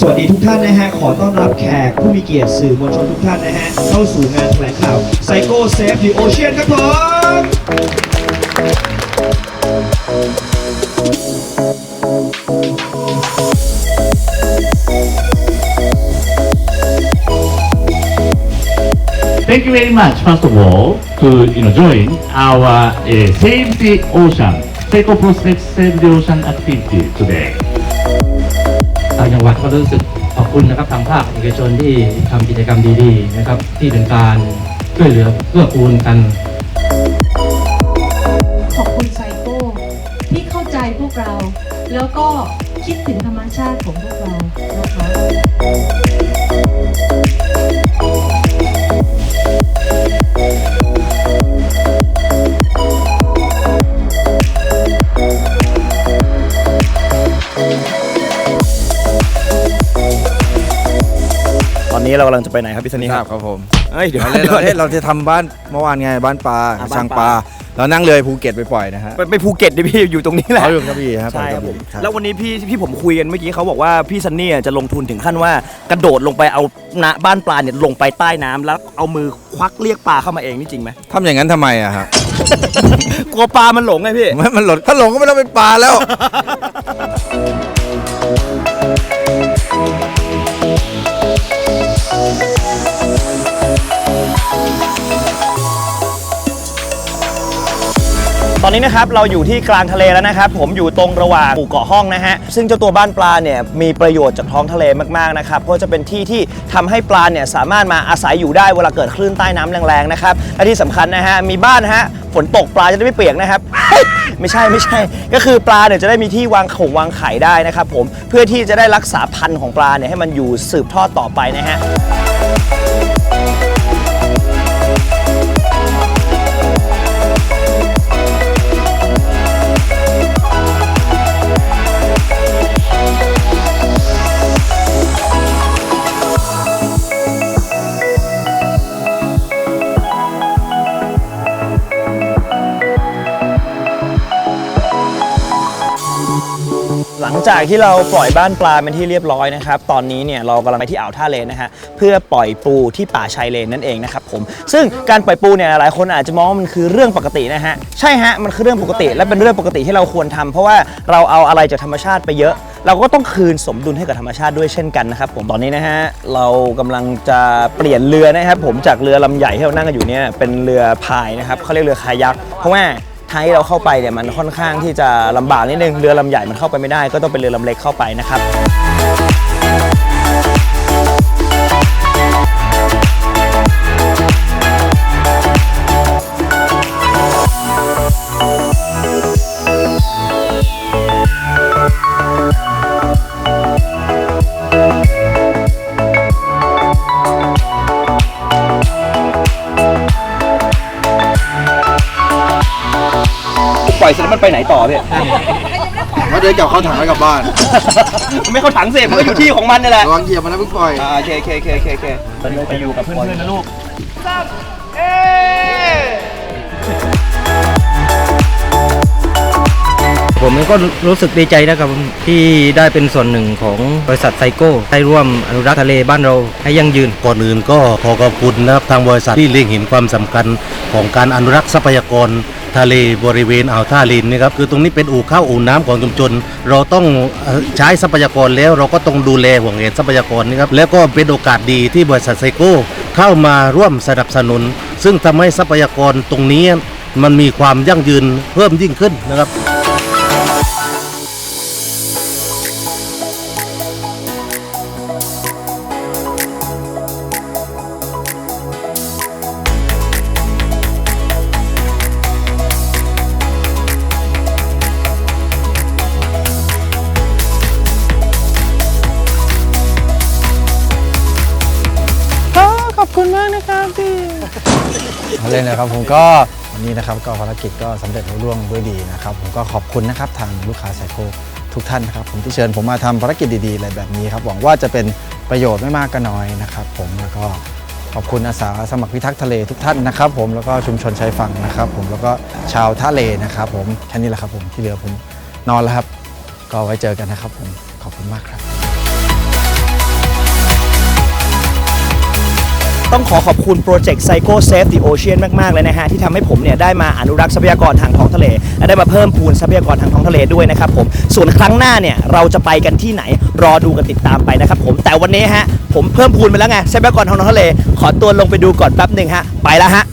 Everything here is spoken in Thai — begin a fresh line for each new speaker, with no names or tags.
สวัสดีทุกท่านนะฮะ ขอต้อนรับแขกผู้มีเกียรติสื่อมวลชนทุกท่านนะฮะ เข้าสู่งานแถลงข่าวไซโก้
เซฟดีโอเชียน
ครับผม
Thank you very much, first of all, to you know, join our uh, Save the Ocean Seco Prospect Save the Ocean activity today.
ทางจังหวัดก็รู้สึกขอบคุณนะครับทางภาคเอกชนที่ทำกิจกรรมดีๆนะครับที่เป็นการช่วยเหลือเพื่อกูลกัน
ขอบคุณไซโก้ที่เข้าใจพวกเรา แล้วก็คิดถึงธรรมชาติของพวกเรานะคะ
นนี้เรากำลังจะไปไหนครับพี่สนี
ท
ค
รา
รั
บบครับผม
เอ้ยเดี๋ยว
เราเล่นเราเล่นเราจะทำบ้านเมื่อวานไงบ้านปลา
อ่า
ช่าง
บ้าน
ป
ป
ลา
ลา
เรานั่งเรือภูเก็ตไปปล่อยนะฮะ
ไปไปภูเก็ตดิพี่อยู่ตรงนี้แหละ
เขาอยู่กระบี่ครับ
ใช่ครับ
ไป
ผม
กะบี่
แล้ววันนี้พี่พี่ผมคุยกันเมื่อกี้เขาบอกว่าพี่ซันนี่จะลงทุนถึงขั้นว่ากระโดดลงไปเอานะบ้านปลาเนี่ยลงไปใต้น้ำแล้วเอามือควักเรียกปลาเข้ามาเองนี่จริงไหม
ทำอย่างนั้นทำไมอะครับ
กลัวปลามันหลงไงพี่
มันมันหลดถ้าหลงก็ไม่ต้องเป็นปลาแล้ว
ตอนนี้นะครับเราอยู่ที่กลางทะเลแล้วนะครับ ผมอยู่ตรงระหว่างหมู่เกาะห้องนะฮะซึ่งเจ้าตัวบ้านปลาเนี่ยมีประโยชน์จากท้องทะเลมากๆนะครับเพราะจะเป็นที่ที่ทำให้ปลาเนี่ยสามารถมาอาศัยอยู่ได้เวลาเกิดคลื่นใต้น้ำแรงๆนะครับและที่สำคัญนะฮะมีบ้านฮะฝนตกปลาจะได้ไม่เปียกนะครับไม่ใช่ไม่ใช่ ก็คือปลาเนี่ยจะได้มีที่วางขงวางไข่ได้นะครับผมเพื่อที่จะได้รักษาพันธุ์ของปลาเนี่ยให้มันอยู่สืบทอดต่อไปนะฮะ จากที่เราปล่อยบ้านปลาเป็นที่เรียบร้อยนะครับ ตอนนี้เนี่ยเรากำลังไปที่อ่าวท่าเลนนะฮะเพื่อปล่อยปูที่ป่าชายเลนนั่นเองนะครับผม ซึ่งการปล่อยปูเนี่ยหลายคนอาจจะมองว่ามันคือเรื่องปกตินะฮะใช่ฮะมันคือเรื่องปกติและเป็นเรื่องปกติที่เราควรทำเพราะว่าเราเอาอะไรจากธรรมชาติไปเยอะ เราก็ต้องคืนสมดุลให้กับธรรมชาติด้วยเช่นกันนะครับผมตอนนี้นะฮะเรากำลังจะเปลี่ยนเรือนะครับผมจากเรือลำใหญ่ที่เรานั่งกันอยู่เนี่ยเป็นเรือพายนะครับเขาเรียกเรือคายักเพราะว่า ทางที่เราเข้าไปเนี่ยมันค่อนข้างที่จะลำบากนิดนึงเรือลำใหญ่มันเข้าไปไม่ได้ ก็ต้องเป็นเรือลำเล็กเข้าไปนะครับ มันไปไหนต่อพี่
เขาเดินกลับเข้าถังไว้กลับบ้าน
มันไม่เข้าถังเสพมันก็อยู่ที่ของมันนี่แหละ
ระวังเหยียบมันนะเพิ่งปล่อย
อ่าโอเคโอเคโอเคโอเคโอเคไปอยู่กับเพื่อนๆนะลูก
ผมก็รู้สึกดีใจนะครับที่ได้เป็นส่วนหนึ่งของบริษัทไซโก้ได้ร่วมอนุรักษ์ทะเลบ้านเราให้ยั่งยืน
ก่อนอื่นก็ขอขอบคุณนะครับทางบริษัทที่เล็งเห็นความสำคัญของการอนุรักษ์ทรัพยากร ทะเลบริเวณอ่าวท่าลินนะครับคือตรงนี้เป็นอู่ข้าวอู่น้ำของชุมชน เราต้องใช้ทรัพยากรแล้วเราก็ต้องดูแลห่วงเห็นทรัพยากรนะครับแล้วก็เป็นโอกาสดีที่บริษัทไซโก้เข้ามาร่วมสนับสนุน ซึ่งทำให้ทรัพยากรตรงนี้มันมีความยั่งยืนเพิ่มยิ่งขึ้นนะครับ
เอาเล่นะครับผมก็วันนี้นะครับก็ภารกิจก็สำเร็จรุ่ร่วงด้วยดีนะครับผมก็ขอบคุณนะครับทางลูกค้าไซโคทุกท่านนะครับผมที่เชิญผมมาทำภารกิจดีๆอะไรแบบนี้ครับหวังว่าจะเป็นประโยชน์ไม่มากก็น้อยนะครับผมแล้วก็ขอบคุณอาสาสมัครพิทักษ์ทะเลทุกท่านนะครับผมแล้วก็ชุมชนชายฝั่งนะครับ ผมแล้วก็ชาวท่าเลนะครับผมแค่นี้แหละครับผมที่เหลือผมนอนแล้วครับ ก็ไว้เจอกันนะครับผมขอบคุณมากครับ
ต้องขอขอบคุณโปรเจกต์ Psycho Save the Ocean มาก ๆ เลยนะฮะ ที่ทำให้ผมเนี่ยได้มาอนุรักษ์ทรัพยากรทางท้องทะเล และได้มาเพิ่มพูนทรัพยากรทางท้องทะเลด้วยนะครับผม ส่วนครั้งหน้าเนี่ยเราจะไปกันที่ไหนรอดูกันติดตามไปนะครับผมแต่วันนี้ฮะผมเพิ่มพูนไปแล้วไงทรัพยากรทางท้องทะเล ขอตัวลงไปดูก่อนแป๊บหนึ่งฮะไปแล้วฮะ